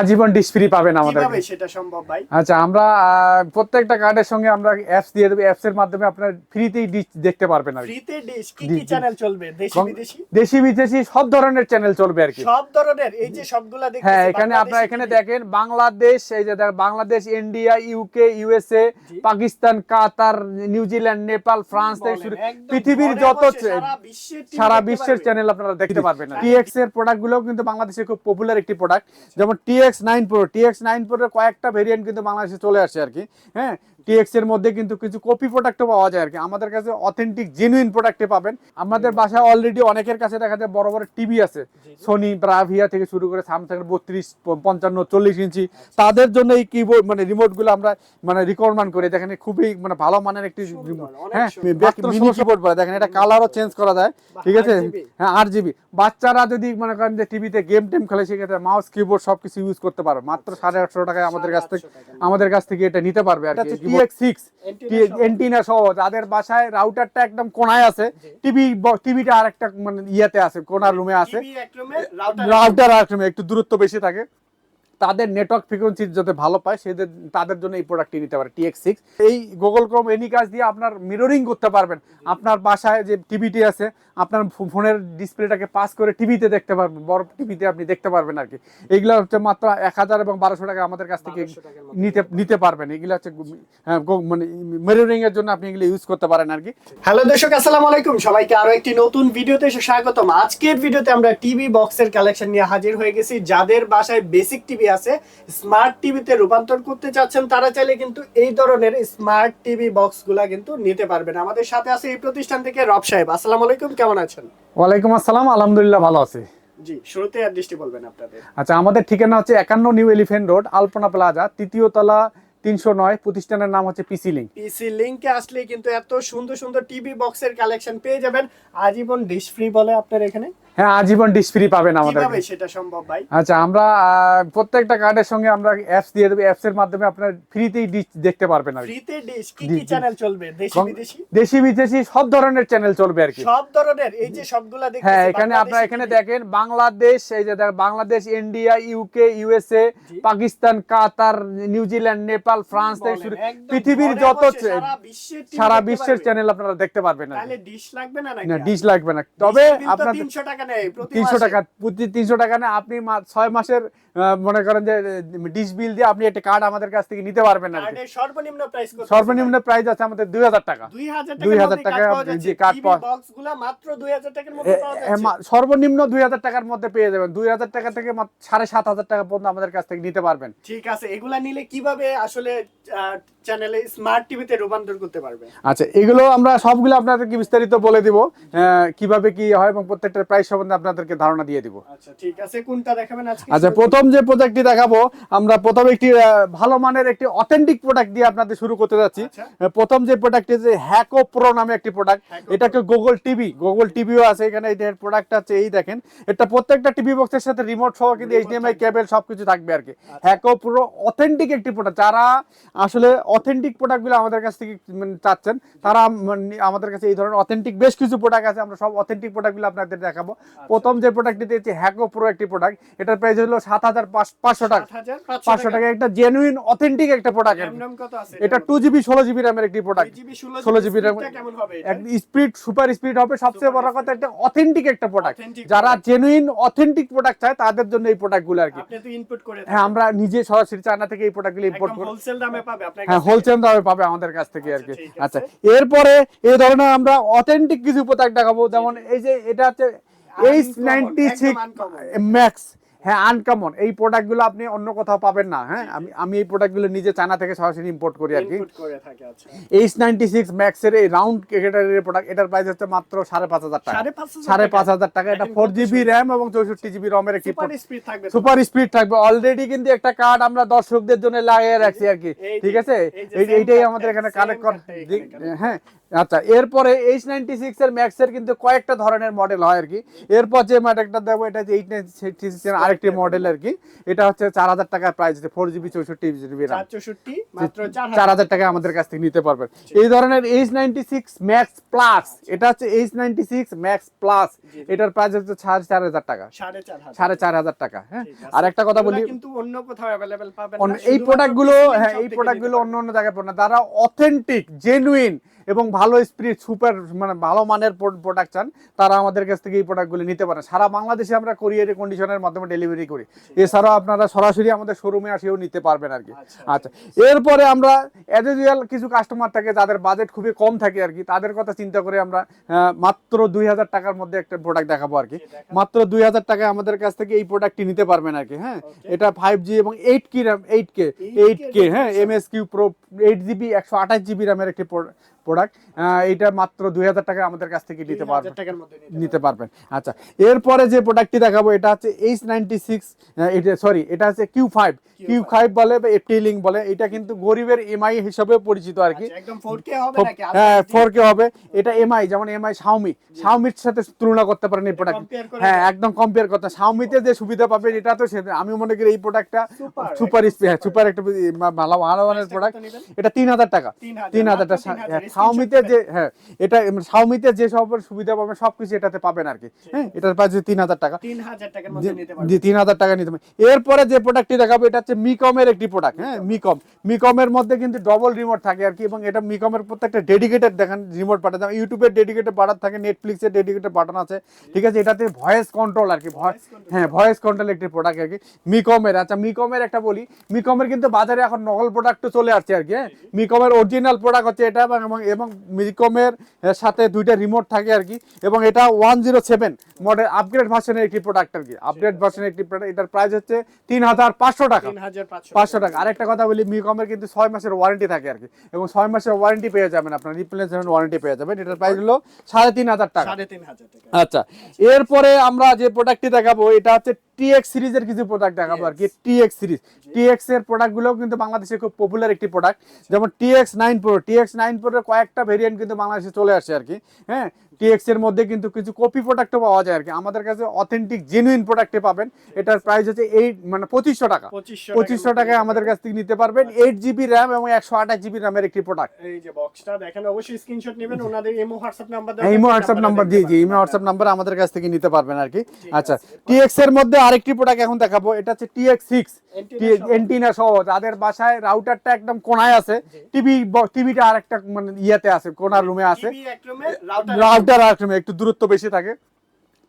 আজীবন dish free পাবেন আমাদের কীভাবে সেটা সম্ভব ভাই? আচ্ছা আমরা প্রত্যেকটা কার্ডের সঙ্গে আমরা অ্যাপস দিয়ে দেবো। অ্যাপস এর মাধ্যমে আপনার ফ্রিতেই ডিশ দেখতে পারবেন আর। ফ্রিতে ডিশ কি কি চ্যানেল চলবে? দেশি বিদেশি? দেশি বিদেশি সব ধরনের চ্যানেল চলবে আর কি। সব ধরনের? এই যে সবগুলা দেখতেছি হ্যাঁ এখানে আপনারা এখানে দেখেন বাংলাদেশ এই যে দেখেন, Bangladesh India UK USA Pakistan Qatar New Zealand Nepal France থেকে শুরু পৃথিবীর যত সারা বিশ্বের দেখতে। চ্যানেল আপনারা দেখতে পারবেন। টিএক্স এর প্রোডাক্টগুলো কিন্তু বাংলাদেশে খুব পপুলার একটি প্রোডাক্ট যেমন TX nine pro TX nine প্রোর কয়েকটা ভেরিয়েন্ট কিন্তু বাংলাদেশে চলে আসে আর কি। হ্যাঁ টিএক্স এর মধ্যে কিন্তু কিছু কপি প্রোডাক্টও পাওয়া যায় আর কি। আমাদের কাছে অথেন্টিক জেনুইন প্রোডাক্টে পাবেন। আমাদের বাসায় অলরেডি অনেকের কাছে দেখা যায় বড় বড় টিভি আছে। সোনি ব্রাভিয়া থেকে শুরু করে স্যামসাং বত্রিশ পঞ্চান্ন চল্লিশ ইঞ্চি। তাদের জন্য এই কিবোর্ড মানে রিমোটগুলো আমরা মানে রিকমেন্ড করি। দেখেন খুবই মানে ভালো মানের একটি হ্যাঁ। মিনি কিবোর্ড বলে দেখেন এটা কালারও চেঞ্জ করা যায়। ঠিক আছে? হ্যাঁ আট জিবি বাচ্চারা যদি মনে করেন যে টিভিতে গেম টেম খেলে সেক্ষেত্রে মাউস কিবোর্ড সবকিছু ইউজ করতে পারবে মাত্র সাড়ে আটশো টাকায় আমাদের কাছ থেকে আমাদের কাছ থেকে এটা নিতে পারবে আর কি। সিক্স এন্টিনা সহ। যাদের বাসায় রাউটারটা একদম কোনায় আছে টিভি টিভিটা আর একটা মানে ইয়েতে আছে কোনার রুমে আছে। রাউটার আর একটু দূরত্ব বেশি থাকে। তাদের নেটওয়ার্ক ফ্রিকোয়েন্সি যাতে ভালো পায় সেদের তাদের জন্য এই প্রোডাক্টটি নিতে পারে টিএক্স সিক্স এই গুগল ক্রোম এনি কাজ দিয়ে আপনার মিররিং করতে পারবেন। আপনার বাসায় যে টিভিটি আছে আপনার ফোনের ডিসপ্লেটাকে পাস করে টিভিতে দেখতে পারবেন বড় টিভিতে আপনি দেখতে পারবেন আর কি। এগুলো হচ্ছে মাত্র এক হাজার এবং বারোশো টাকা আমাদের কাছ থেকে 1200 টাকার মধ্যে। নিতে নিতে পারবেন। এগুলো হচ্ছে হ্যাঁ, মানে মিররিং এর জন্য আপনি এগুলো ইউজ করতে পারেন আর কি। হ্যালো দর্শক আসসালামু আলাইকুম। সবাইকে আরও একটি নতুন ভিডিওতে স্বাগতম। আজকের ভিডিওতে আমরা টিভি বক্সের কালেকশন নিয়ে হাজির হয়ে গেছি। যাদের বাসায় বেসিক টিভি আছে স্মার্ট টিভিতে রূপান্তর করতে চাচ্ছেন তারা চাইলে কিন্তু এই ধরনের স্মার্ট টিভি বক্সগুলা কিন্তু নিতে পারবেন। আমাদের সাথে আছে এই প্রতিষ্ঠান থেকে রব সাহেব। আসসালামু আলাইকুম কেমন আছেন? ওয়ালাইকুম আসসালাম আলহামদুলিল্লাহ ভালো আছি। জি শুরুতে আর বলবেন আপনাদের। আচ্ছা আমাদের ঠিকানা হচ্ছে একান্ন new elephant road Alpana plaza তৃতীয় তলা তিনশো নয় প্রতিষ্ঠানের নাম হচ্ছে পিসি লিঙ্ক পিসি লিংকে আসলে কিন্তু এত সুন্দর সুন্দর টিভি বক্সের কালেকশন পেয়ে যাবেন। আজীবন ডিশ ফ্রি বলে আপনার এখানে। হ্যাঁ আজীবন ডিশ ফ্রি পাবেন আমাদের কীভাবে সেটা সম্ভব ভাই? আচ্ছা আমরা প্রত্যেকটা কার্ডের সঙ্গে আমরা অ্যাপস দিয়ে দেবো। অ্যাপস এর মাধ্যমে আপনার ফ্রিতেই ডিশ দেখতে পারবেন আর। ফ্রিতে ডিশ কি কি চ্যানেল চলবে? দেশি বিদেশি? দেশি বিদেশি সব ধরনের চ্যানেল চলবে আর কি। সব ধরনের? এই যে সবগুলা দেখতেছি হ্যাঁ এখানে আপনারা এখানে দেখেন বাংলাদেশ এই যে দেখেন, Bangladesh India UK USA Pakistan Qatar New Zealand Nepal France থেকে শুরু পৃথিবীর যত সারা বিশ্বের দেখতে। চ্যানেল আপনারা দেখতে পারবেন তাহলে ডিশ লাগবে না না? ডিশ লাগবে না। তবে আপনার 300 টাকা নেয় প্রতি তিনশো মাসে। টাকা প্রতি তিনশো টাকা না আপনি মা- ছয় মাসের আহ, মনে করেন যে ডিশ বিল দিয়ে আপনি একটা কার্ড আমাদের কাছ থেকে নিতে পারবেন। কার্ডের সর্বনিম্ন প্রাইস কত? সর্বনিম্ন প্রাইস আছে আমাদের দুই হাজার টাকা। 2000 দুই হাজার টাকা জি, কার্ড মাত্র 2000 টাকার মধ্যে পাওয়া যাচ্ছে। সর্বনিম্ন দুই হাজার টাকার মধ্যে পেয়ে যাবেন। দুই হাজার টাকা থেকে সাড়ে সাত হাজার টাকা পর্যন্ত আমাদের কাছ থেকে নিতে পারবেন। ঠিক আছে এগুলা নিলে কীভাবে আসলে চ্যানেলে স্মার্ট টিভিতে রূপান্তর করতে পারবে? আচ্ছা এগুলো আমরা সবগুলো আপনাদেরকে বিস্তারিত বলে দিব কীভাবে কি হয় এবং প্রত্যেকটার প্রাইস সম্বন্ধে আপনাদেরকে ধারণা দিয়ে দিব। আচ্ছা ঠিক আছে কোনটা দেখাবেন আজকে? আচ্ছা প্রথম যে প্রোডাক্টটি দেখাবো আমরা প্রথমে একটি ভালো মানের একটি অথেন্টিক প্রোডাক্ট দিয়ে আপনাদের শুরু করতে যাচ্ছি আচ্ছা। প্রথম যে প্রোডাক্টটি যে হ্যাকো প্রো নামে একটি প্রোডাক্ট এটাকে গুগল টিভি গুগল টিভিও আছে এখানে এটার প্রোডাক্ট আছে এই দেখেন এটা প্রত্যেকটা টিভি বক্সের সাথে রিমোট সহ কিন্তু এইচডিএমআই। কেবল সবকিছু থাকবে আর কি। হ্যাকো প্রো অথেন্টিক একটি প্রোডাক্ট যারা আসলে অথেন্টিক প্রোডাক্টগুলো আমাদের কাছ থেকে মানে চাচ্ছেন তারা মানে আমাদের কাছে এই ধরনের অথেন্টিক বেশ কিছু প্রোডাক্ট আছে আমরা সব অথেন্টিক প্রোডাক্টগুলো আপনাদের দেখাবো আচ্ছা। প্রথম যে প্রোডাক্টটি দিয়েছি হ্যাকো প্রো একটি প্রোডাক্ট এটার প্রাইস হলো সাত হাজার পাঁচশো টাকা। পাঁচশো টাকা। একটা জেনুইন অথেন্টিক একটা প্রোডাক্ট RAM RAM কত আছে? এটা টু জিবি ষোলো জিবি র্যামের একটি প্রোডাক্ট ষোলো জিবি জিবি RAM কেমন হবে এটা? এক স্পিড সুপার স্পিড হবে। সবচেয়ে বড় কথা একটা অথেন্টিক একটা প্রোডাক্ট যারা জেনুইন অথেন্টিক প্রোডাক্ট চায় তাদের জন্য এই প্রোডাক্টগুলো আর কি। হ্যাঁ আমরা নিজে সরাসরি চায়না থেকে এই প্রোডাক্টগুলো ইম্পোর্ট করি। হ্যাঁ। হোলসেল দামে পাবে আমাদের কাছ থেকে আর কি। আচ্ছা, ঠিক আচ্ছা। এরপরে এই ধরনের আমরা অথেন্টিক কিছু প্রোডাক্ট দেখাবো। যেমন এই যে এটা হচ্ছে এইচ নাইনটি সিক্স ম্যাক্স হ্যাঁ আনকমন এই প্রোডাক্টগুলো আপনি অন্য কোথাও পাবেন না হ্যাঁ? আমি আমি এই প্রোডাক্টগুলো নিজে চায়না থেকে সরাসরি ইম্পোর্ট করি আর কি। ইনপুট করে থাকে আচ্ছা। এইচ নাইনটি সিক্স ম্যাক্সের এই রাউন্ড ক্যাটাগরির প্রোডাক্ট এটার প্রাইস হচ্ছে মাত্র সাড়ে পাঁচ হাজার টাকা। সাড়ে পাঁচ হাজার টাকা? এটা ফোর জিবি র্যাম এবং চৌষট্টি জিবি রমের একটি সুপার স্পিড থাকবে সুপার স্পিড থাকবে। অলরেডি কিন্তু একটা কার্ড আমরা দর্শকদের জন্য লাগিয়ে রাখছি আর কি। ঠিক আছে? এইটাই আমাদের এখানে কালেক্ট কর এখানে কালেক্ট হ্যাঁ আচ্ছা এরপরে এইচ নাইনটি সিক্স এর ম্যাক্স এর কিন্তু কয়েকটা ধরনের মডেল হয় আর কি। এরপর যে মডেলটা দেবো এটা হচ্ছে এইট নাইনটি সিক্স এর আরেকটি মডেল আর কি। এটা হচ্ছে চার হাজার টাকার প্রাইস ফোর জিবি চৌষট্টি জিবি চার হাজার। টাকা আমাদের কাছ থেকে নিতে পারবেন। এই ধরনের H ninety six max plus এটা হচ্ছে H ninety six max plus. এটার প্রাইস হচ্ছে সাড়ে চার হাজার টাকা। সাড়ে চার হাজার। টাকা হ্যাঁ? আর একটা কথা বলি কিন্তু অন্য কোথাও অ্যাভেলেবেল পাবেন এই শুধুমাত্র প্রোডাক্টগুলো হ্যাঁ এই থেকে প্রোডাক্টগুলো অন্য অন্য জায়গায় পাবেন না। যারা অথেন্টিক জেনুইন এবং ভালো স্পিরিট সুপার মানে ভালো মানের প্রোডাক্ট চান তারা আমাদের কাছ থেকে এই প্রোডাক্টগুলো নিতে পারেন সারা বাংলাদেশে আমরা কোরিয়ারে কন্ডিশনের মাধ্যমে ডেলিভারি করি। এছাড়াও আপনারা সরাসরি আমাদের শোরুমে আসেও নিতে পারবেন আর কি। আচ্ছা, আচ্ছা। এরপরে আমরা অ্যাজ ইউজুয়াল কিছু কাস্টমার থাকে যাদের বাজেট খুবই কম থাকে আর কি তাদের কথা চিন্তা করে আমরা মাত্র দুই হাজার টাকার মধ্যে একটা প্রোডাক্ট দেখাবো আর কি। মাত্র দুই হাজার টাকায় আমাদের কাছ থেকে এই প্রোডাক্টটি নিতে পারবেন আর কি হ্যাঁ? এটা ফাইভ জি এবং এইট কি RAM eight K eight K হ্যাঁ। M S Q pro eight GB একশো আঠাশ জিবি র্যামের একটি প্রোডাক্ট এইটা মাত্র দুই হাজার টাকা আমাদের কাছ থেকে নিতে পারবেন। নিতে পারবেন। আচ্ছা এরপরে যে প্রোডাক্টটি দেখাবো এটা হচ্ছে এইচ নাইনটি সিক্স এটা সরি এটা হচ্ছে কিউ ফাইভ কিউ ফাইভ বলে বা লিঙ্ক বলে এটা কিন্তু গরিবের এমআই হিসাবে পরিচিত আর কি। আচ্ছা, একদম 4K হবে নাকি? হ্যাঁ ফোর কে হবে। এটা এমআই যেমন এমআই শাওমি শাওমির সাথে তুলনা করতে পারেন এই প্রোডাক্ট হ্যাঁ একদম কম্পেয়ার করতে শাওমিতে যে সুবিধা পাবেন এটা তো আমি মনে করি এই প্রোডাক্টটা সুপার হ্যাঁ সুপার একটা ভালো ভালো মানের প্রোডাক্ট এটা তিন হাজার টাকা। তিন হাজার টাকা মাত্র 3000 screenshot শাওমিতে যে হ্যাঁ এটা শাওমিতে যে সব সুবিধা পাবেন সবকিছু এটাতে পাবেন আর কি হ্যাঁ এটার প্রাইস তিন হাজার টাকা। 3000 টাকার মধ্যে নিতে পারবেন। তিন হাজার টাকা নিতে পারবেন। এরপরে যে প্রোডাক্টটি দেখাবো এটা হচ্ছে মিকমের একটি প্রোডাক্ট হ্যাঁ মিকম মিকমের মধ্যে কিন্তু ডবল রিমোট থাকে আর কি এবং এটা মিকমের প্রত্যেকটা ডেডিকেটেড দেখেন রিমোট বাটন যেমন ইউটিউবের ডেডিকেটেড বাটন থাকে নেটফ্লিক্সের ডেডিকেটেড বাটন আছে। ঠিক আছে এটাতে ভয়েস কন্ট্রোল আর কি ভয়েস হ্যাঁ ভয়েস কন্ট্রোল একটি প্রোডাক্ট আর কি মিকমের আচ্ছা মিকমের একটা বলি মিকমের কিন্তু বাজারে এখন নকল প্রোডাক্টও চলে আসছে আর কি হ্যাঁ মিকমের অরিজিনাল প্রোডাক্ট হচ্ছে এটা এবং এবং- এর সাথে দুইটা রিমোট থাকে আর কি। এবং এটা one zero seven model upgrade ভার্সনের একটি প্রোডাক্ট আর কি। আপগ্রেড ভার্সনের একটি প্রোডাক্ট এটার প্রাইস হচ্ছে তিন হাজার পাঁচশো টাকা। পাঁচশো টাকা। আরেকটা কথা বলি মিকমের কিন্তু ছয় মাসের ওয়ারেন্টি থাকে আর কি। এবং ছয় মাসের ওয়ারেন্টি পেয়ে যাবেন আপনার রিপ্লেসমেন্ট ওয়ারেন্টি পেয়ে যাবেন। এটার প্রাইস হলো সাড়ে তিন হাজার টাকা। 3500 টাকা। আচ্ছা এরপরে আমরা যে প্রোডাক্টটি দেখাবো এটা হচ্ছে টিএক্স সিরিজের কিছু প্রোডাক্ট দেখাবো আর কি। টিএক্স সিরিজ টিএক্স এর প্রোডাক্টগুলো কিন্তু বাংলাদেশে খুব পপুলার একটি প্রোডাক্ট যেমন TX nine pro TX nine প্রোর কয়েকটা ভেরিয়েন্ট কিন্তু বাংলাদেশে চলে আসছে আর কি। হ্যাঁ? টিএক্স এর মধ্যে কিন্তু কিছু কপি প্রোডাক্টও পাওয়া যায় আর কি। আমাদের কাছে অথেন্টিক জেনুইন প্রোডাক্টে পাবেন। এটার প্রাইস হচ্ছে এইট মানে পঁচিশশো টাকা। 2500 পঁচিশশো টাকায় আমাদের কাছ থেকে নিতে পারবেন এইট জিবি র্যাম এবং একশো আঠাশ জিবি র্যামের একটি প্রোডাক্ট এই যে বক্সটা দেখেন অবশ্যই স্ক্রিনশট নেবেন। ওনাদের imo WhatsApp number imo WhatsApp number জি জি ইমো হোয়াটসঅ্যাপ নাম্বার আমাদের কাছ থেকে নিতে পারবেন আর কি। আচ্ছা টিএক্স এর মধ্যে আরেকটি প্রোডাক্ট এখন দেখাবো। এটা হচ্ছে টিএক্স সিক্স। এন্টিনা সহ। যাদের বাসায় রাউটারটা একদম কোনায় আছে টিভি টিভিটা আরেকটা মানে ইয়েতে আছে কোনার রুমে আছে। রাউটার রাউটার আরেকটা একটু দূরত্ব বেশি থাকে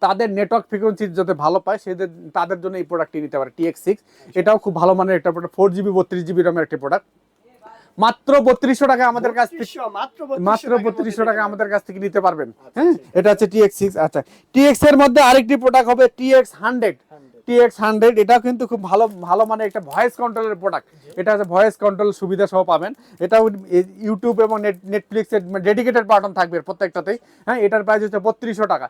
তাদের নেটওয়ার্ক ফ্রিকোয়েন্সি যাতে ভালো পায় সেদের তাদের জন্য এই প্রোডাক্টটি নিতে পারে টিএক্স সিক্স এটাও খুব ভালো মানের একটা প্রোডাক্ট ফোর জিবি বত্রিশ জিবি রামের একটি প্রোডাক্ট মাত্র বত্রিশশো টাকা আমাদের কাছ থেকে মাত্র 3200 মাত্র টাকার মধ্যে বত্রিশশো টাকা আমাদের কাছ থেকে নিতে পারবেন। হ্যাঁ এটা হচ্ছে টিএক্স সিক্স আচ্ছা। টিএক্স এর মধ্যে আরেকটি প্রোডাক্ট হবে টিএক্স হান্ড্রেড টিএক্স হান্ড্রেড এটাও কিন্তু খুব ভালো ভালো মানে একটা ভয়েস কন্ট্রোলের প্রোডাক্ট এটা হচ্ছে ভয়েস কন্ট্রোল সুবিধা সহ পাবেন। এটাও ইউটিউব এবং নেট নেটফ্লিক্সের ডেডিকেটেড বাটন থাকবে প্রত্যেকটাতেই। হ্যাঁ এটার প্রাইস হচ্ছে বত্রিশশো টাকা।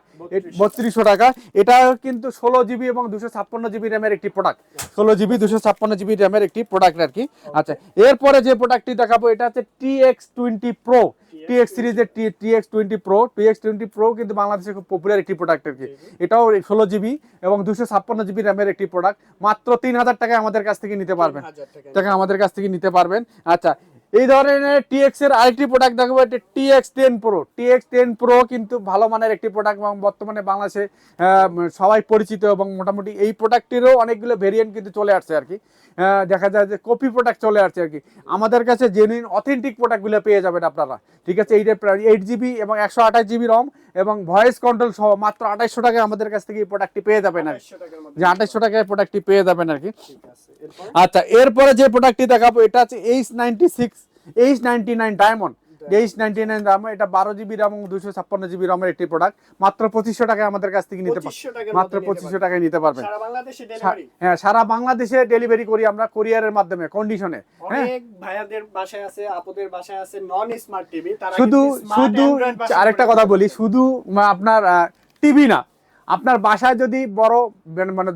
বত্রিশশো। টাকা। এটা কিন্তু ষোলো জিবি এবং দুশো ছাপ্পান্ন জিবি র্যামের একটি প্রোডাক্ট ষোলো জিবি দুশো ছাপ্পান্ন জিবি র্যামের একটি প্রোডাক্ট আর কি। আচ্ছা এরপরে যে প্রোডাক্টটি দেখাবো এটা হচ্ছে টিএক্স টোয়েন্টি প্রো টিএক্স সিরিজের TX twenty pro TX twenty pro কিন্তু বাংলাদেশে খুব পপুলার একটি প্রোডাক্ট আর কি। এটাও ষোলো জিবি এবং দুশো ছাপ্পান্ন জিবি র্যামের একটি প্রোডাক্ট মাত্র তিন হাজার টাকায় আমাদের কাছ থেকে নিতে পারবেন। 3000 টাকা টাকা আমাদের কাছ থেকে নিতে পারবেন। আচ্ছা এই ধরনের টিএক্স এর আরেকটি প্রোডাক্ট দেখাবো এটা TX ten pro TX ten pro কিন্তু ভালো মানের একটি প্রোডাক্ট এবং বর্তমানে বাংলাদেশে সবাই পরিচিত এবং মোটামুটি এই প্রোডাক্টেরও অনেকগুলো ভেরিয়েন্ট কিন্তু চলে আসছে আর কি। দেখা যায় যে কপি প্রোডাক্ট চলে আসছে আর কি। আমাদের কাছে জেনুইন অথেন্টিক প্রোডাক্টগুলো পেয়ে যাবেন আপনারা। ঠিক আছে? এইটা প্রায় এইট জিবি এবং একশো আঠাশ জিবি রম এবং ভয়েস কন্ট্রোল সহ মাত্র আঠাইশশো টাকায় আমাদের কাছ থেকে এই প্রোডাক্টটি পেয়ে যাবেন আর কি। 2800 টাকার মধ্যে। যে আঠাইশশো টাকায় প্রোডাক্টটি পেয়ে যাবেন আর কি। আচ্ছা এরপরে যে প্রোডাক্টটি দেখাবো এটা হচ্ছে H ninety six H ninety nine diamond H ninety nine দাম এটা বারো জিবি রাম এবং দুশো ছাপ্পান্ন জিবি রামের একটি প্রোডাক্ট মাত্র পঁচিশশো টাকায় আমাদের কাছ থেকে নিতে পারবেন মাত্র পঁচিশশো টাকায় নিতে পারবেন সারা বাংলাদেশে ডেলিভারি হ্যাঁ সারা বাংলাদেশে ডেলিভারি করি আমরা কোরিয়ারের মাধ্যমে কন্ডিশনে হ্যাঁ। অনেক ভাইয়াদের বাসায় আছে আপুদের বাসায় আছে নন স্মার্ট টিভি শুধু শুধু আরেকটা কথা বলি শুধু আপনার টিভি না আপনার বাসায় যদি বড় মানে মানে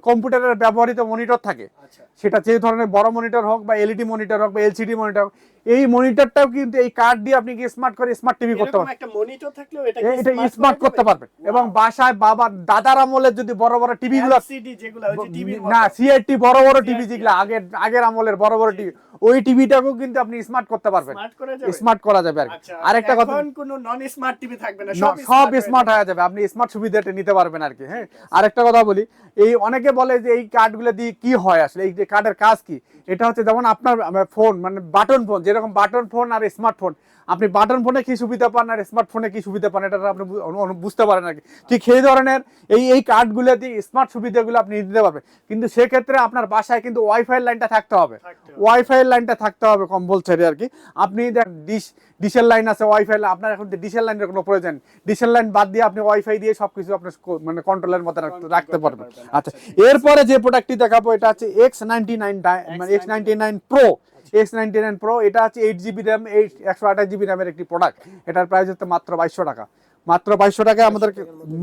কম্পিউটারের ব্যবহৃত মনিটর থাকে আচ্ছা। সেটা যে ধরনের বড় মনিটর হোক বা এলইডি মনিটর হোক বা এলসিডি মনিটর হোক এই মনিটরটাও কিন্তু এই কার্ড দিয়ে আপনি কি স্মার্ট করে স্মার্ট টিভি করতে পারবেন? একটা মনিটর থাকলেও এটা এটা স্মার্ট করতে পারবেন। এবং বাসায় বাবার দাদার আমলের যদি বড় বড় টিভি গুলো এলসিডি যেগুলো ওই যে টিভি না সিআরটি বড় বড় টিভি যেগুলো আগের আগের আমলের বড় বড় টিভি ওই টিভিটাকেও কিন্তু আপনি স্মার্ট করতে পারবেন। স্মার্ট করে যাবে? স্মার্ট করা যাবে আর আচ্ছা আরেকটা কথা কোনো নন স্মার্ট টিভি থাকবে না সব সব স্মার্ট হয়ে যাবে। আপনি স্মার্ট সুবিধাটা নিতে পারবেন আর কি হ্যাঁ? আরেকটা কথা বলি এই অনেকে বলে যে এই কার্ডগুলো দিয়ে কি হয় আসলে? এই যে কার্ডের কাজ কি? এটা হচ্ছে যেমন আপনার ফোন মানে বাটন ফোন যেরকম বাটন ফোন আর স্মার্টফোন। আপনি বাটন ফোনে কি সুবিধা পান আর স্মার্টফোনে কি সুবিধা পান এটা আপনি বুঝতে পারেন আর কি। ঠিক সেই ধরনের এই এই কার্ডগুলো দিয়ে স্মার্ট সুবিধাগুলো আপনি নিতে পারবেন। কিন্তু সেক্ষেত্রে আপনার বাসায় কিন্তু ওয়াইফাই লাইনটা থাকতে হবে। ওয়াইফাই লাইনটা থাকতে হবে কম্পালসারি আর কি। আপনি দেখ ডিশ ডিশের লাইন আছে ওয়াইফাই আপনার এখন ডিশের লাইনের কোনো প্রয়োজন ডিশের লাইন বাদ দিয়ে আপনি ওয়াইফাই দিয়ে সবকিছু আপনি স্কো- মানে কন্ট্রোলের মতো রাখতে- পারবেন। আচ্ছা এরপরে যে প্রোডাক্টটি দেখাবো এটা হচ্ছে এক্স নাইনটি নাইন মানে X ninety nine pro X ninety nine pro এটা হচ্ছে এইট জিবি র্যাম এইট একশো আঠাশ জিবি র্যামের একটি প্রোডাক্ট এটার প্রাইস হচ্ছে মাত্র বাইশশো টাকা। মাত্র বাইশশো টাকায় আমাদের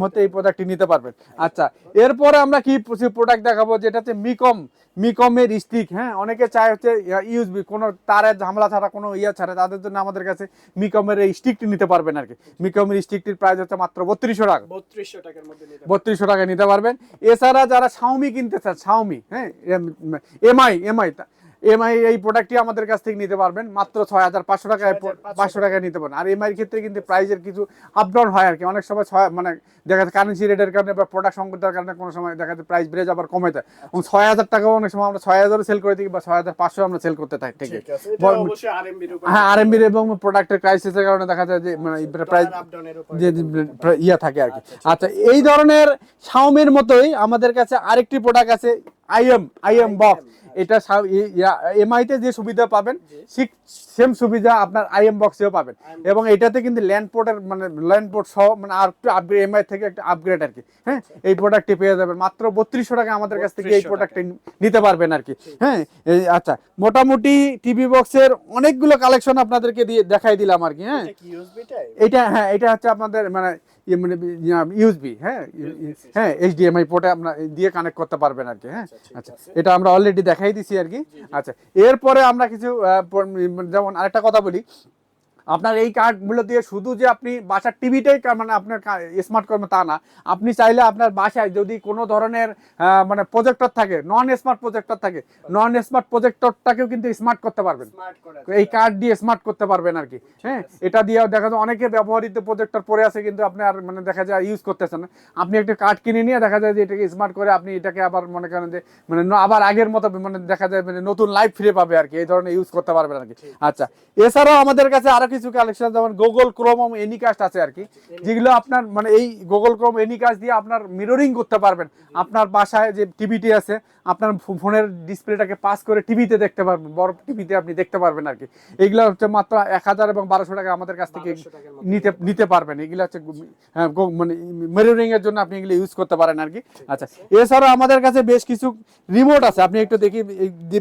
মধ্যে এই প্রোডাক্টটি নিতে পারবেন। আচ্ছা এরপরে আমরা কি প্রোডাক্ট দেখাবো? যেটা হচ্ছে মিকম মিকমের স্টিক হ্যাঁ? অনেকে চায় হচ্ছে ইউজবি কোনো তারের ঝামেলা ছাড়া কোনো ইয়ে ছাড়া। তাদের জন্য আমাদের কাছে মিকমের এই স্টিকটি নিতে পারবেন আর কি। মিকমের স্টিকটির প্রাইস হচ্ছে মাত্র বত্রিশশো টাকা। 3200 টাকার মধ্যে বত্রিশশো টাকা নিতে পারবেন। এছাড়া যারা শাওমি কিনতে চান শাওমি হ্যাঁ? এমআই এমআই এমআই এই প্রোডাক্টটি আমাদের কাছ থেকে নিতে পারবেন। মাত্র ছয় হাজার পাঁচশো টাকায় পাঁচশো টাকায় নিতে পারেন আর এমআই এর ক্ষেত্রে কিন্তু প্রাইজের কিছু আপ ডাউন হয় আর কি অনেক সময় ছয় মানে দেখা যাচ্ছে কারেন্সি রেটের কারণে বা প্রোডাক্ট সংকটের কারণে কোনো সময় দেখা যাচ্ছে প্রাইস বেড়ে যাবার কমে যায়। এবং ছয় হাজার টাকাও অনেক সময় আমরা ছয় হাজারও সেল করে থাকি বা ছয় হাজার পাঁচশো আমরা সেল করতে থাকি ঠিক হ্যাঁ আরএমবির এবং প্রোডাক্টের ক্রাইসিসের কারণে দেখা যায় যে মানে প্রাইস যে যে ইয়া থাকে আর কি আচ্ছা। এই ধরনের শাওমির মতোই আমাদের কাছে আরেকটি প্রোডাক্ট আছে আইএম আইএম বক্স এটা এমআই তে যে সুবিধা পাবেন ঠিক সেম সুবিধা আপনার আইএম বক্সেও পাবেন। এবং এটাতে কিন্তু ল্যান্ড পোর্টের মানে ল্যান্ড পোর্ট সহ মানে আর একটু আপগ্রেড এমআই থেকে একটা আপগ্রেড আর কি হ্যাঁ? এই প্রোডাক্টটি পেয়ে যাবেন। মাত্র বত্রিশশো টাকা আমাদের কাছ থেকে এই প্রোডাক্টটি নিতে পারবেন আর কি হ্যাঁ? আচ্ছা মোটামুটি টিভি বক্সের অনেকগুলো কালেকশন আপনাদেরকে দিয়ে দেখাই দিলাম আর কি হ্যাঁ? এটা কি ইউএসবি টাইপ এটা হ্যাঁ এটা হচ্ছে আপনাদের মানে মানে ইউজবি হ্যাঁ হ্যাঁ এইচডিএমআই পোর্টে আপনার দিয়ে কানেক্ট করতে পারবেন আর কি হ্যাঁ আচ্ছা এটা আমরা অলরেডি দেখাই দিছি আর কি আচ্ছা। এরপরে আমরা কিছু মানে যেমন আরেকটা কথা বলি আপনার এই কার্ডগুলো দিয়ে শুধু যে আপনি বাসার টিভিটাই মানে আপনার স্মার্ট করবেন তা না। আপনি চাইলে আপনার বাসায় যদি কোনো ধরনের মানে প্রজেক্টর থাকে নন স্মার্ট প্রজেক্টর থাকে নন স্মার্ট প্রজেক্টরটাকেও কিন্তু স্মার্ট করতে পারবেন। এই কার্ড দিয়ে স্মার্ট করতে পারবেন আর কি হ্যাঁ? এটা দিয়ে দেখা যায় অনেকে ব্যবহৃত প্রজেক্টর পড়ে আছে কিন্তু আপনি আর মানে দেখা যায় ইউজ করতেছেন না। আপনি একটা কার্ড কিনে নিয়ে দেখা যায় যে এটাকে স্মার্ট করে আপনি এটাকে আবার মনে করেন যে মানে আবার আগের মতো মানে দেখা যায় মানে নতুন লাইফ ফিরে পাবে আর কি এই ধরনের ইউজ করতে পারবেন আর কি। আচ্ছা এছাড়াও আমাদের কাছে আরও কিছু কালেকশন যেমন গুগল ক্রোম এনিকাস্ট আছে আর কি যেগুলো আপনার মানে এই গুগল ক্রোম এনিকাস্ট দিয়ে আপনার মিররিং করতে পারবেন। আপনার বাসায় যে টিভিটি আছে আপনার ফোনের ডিসপ্লেটাকে পাস করে টিভিতে দেখতে পারবেন বড় টিভিতে আপনি দেখতে পারবেন আর কি। এগুলো হচ্ছে মাত্র এক হাজার এবং বারোশো টাকা আমাদের কাছ থেকে 1200 টাকার মধ্যে নিতে নিতে পারবেন। এগুলো হচ্ছে হ্যাঁ, মানে মিররিং এর জন্য আপনি এগুলো ইউজ করতে পারেন আর কি। আচ্ছা এছাড়া আমাদের কাছে বেশ কিছু রিমোট আছে। আপনি একটু দেখি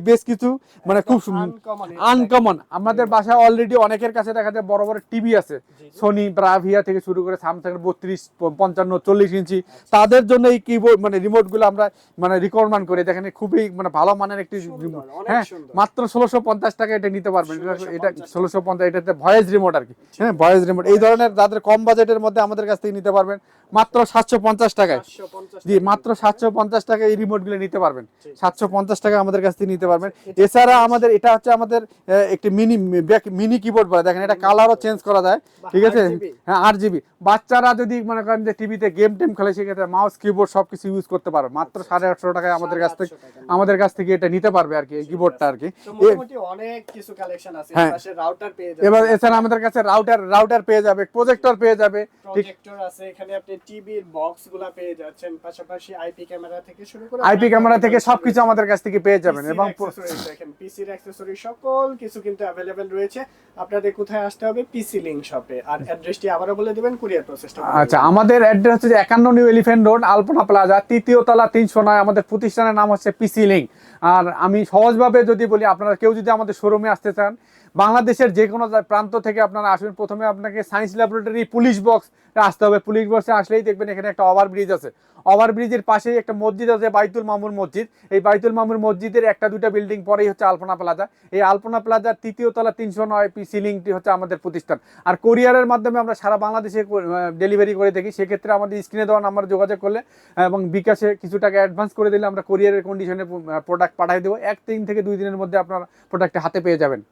বেশ কিছু মানে খুব আনকমন আনকমন আমাদের বাসায় অলরেডি অনেকের কাছে দেখা যায় বড় বড় টিভি আছে। সোনি ব্রাভিয়া থেকে শুরু করে স্যামসাং বত্রিশ পঞ্চান্ন চল্লিশ ইঞ্চি। তাদের জন্য এই কিবোর্ড মানে রিমোটগুলো আমরা মানে রিকমেন্ড করি। দেখেন খুবই মানে ভালো মানের একটি রিমোট হ্যাঁ মাত্র ষোলোশো পঞ্চাশ টাকা এটা নিতে পারবেন। এটা- এটা 1650 ষোলোশো পঞ্চাশ এটাতে ভয়েস রিমোট আর কি। হ্যাঁ ভয়েস রিমোট এই ধরনের যাদের কম বাজেটের মধ্যে আমাদের কাছ থেকে নিতে পারবেন মাত্র সাতশো পঞ্চাশ টাকায়। 550 জি মাত্র সাতশো পঞ্চাশ টাকা এই রিমোটগুলো নিতে পারবেন। সাতশো পঞ্চাশ টাকা আমাদের কাছ থেকে নিতে পারবেন। এছাড়া আমাদের এটা হচ্ছে আমাদের একটি মিনি মিনি কিবোর্ড বলে। দেখেন এটা কালারও চেঞ্জ করা যায় ঠিক আছে? হ্যাঁ আট জিবি বাচ্চারা যদি মনে করেন যে টিভিতে গেম টেম খেলে সেক্ষেত্রে মাউস কিবোর্ড সবকিছু ইউজ করতে পারবে মাত্র সাড়ে আটশো টাকায় আমাদের কাছ থেকে আমাদের কাছ থেকে এটা নিতে পারবে আর কি এই কিবোর্ডটা আর কি। অনেক কিছু কালেকশন আছে। হ্যাঁ। রাউটার পেয়ে যাবেন। এবার এছাড়া আমাদের কাছে রাউটার রাউটার পেয়ে যাবে প্রজেক্টর পেয়ে যাবে প্রজেক্টর আছে এখানে আপনি টিভির বক্সগুলা পেয়ে যাচ্ছেন। পাশাপাশি আইপি ক্যামেরা থেকে শুরু করে আইপি ক্যামেরা থেকে সবকিছু আমাদের কাছ থেকে পেয়ে যাবেন এবং পিসির অ্যাকসেসরি সকল কিছু কিন্তু অ্যাভেলেবেল রয়েছে। আপনাদের কোথায় আসতে হবে পিসি লিংক শপে আর অ্যাড্রেসটি আবারও বলে দিবেন কুরিয়ার প্রসেসটা আচ্ছা আমাদের অ্যাড্রেস হচ্ছে একান্ন New Elephant Road Alpana plaza তৃতীয় তলা তিনশো নয় আমাদের প্রতিষ্ঠানের নাম হচ্ছে পিসি লিঙ্ক আর আমি সহজভাবে যদি বলি আপনারা কেউ যদি আমাদের শোরুমে আসতে চান বাংলাদেশের যে কোনো প্রান্ত থেকে আপনারা আসবেন। প্রথমে আপনাকে সায়েন্স ল্যাবরেটরি পুলিশ বক্স আসতে হবে। পুলিশ বক্সে আসলেই দেখবেন এখানে একটা ওভার ব্রিজ আছে। ওভার ব্রিজের পাশেই একটা মসজিদ আছে, বাইতুল মামুর মসজিদ। এই বাইতুল মামুর মসজিদের একটা দুইটা বিল্ডিং পরেই হচ্ছে আলপনা প্লাজা এই আলপনা প্লাজার তৃতীয় তলা তিনশো নয় পি সিলিংটি হচ্ছে আমাদের প্রতিষ্ঠান। আর কোরিয়ারের মাধ্যমে আমরা সারা বাংলাদেশে ডেলিভারি করে থাকি। সেক্ষেত্রে আমাদের স্ক্রিনে দেওয়া নাম্বার যোগাযোগ করলে এবং বিকাশে কিছু টাকা অ্যাডভান্স করে দিলে আমরা কোরিয়ারের কন্ডিশনে প্রোডাক্ট পাঠিয়ে দেবো। এক তিন থেকে দুই দিনের মধ্যে আপনার প্রোডাক্টটা হাতে পেয়ে যাবেন।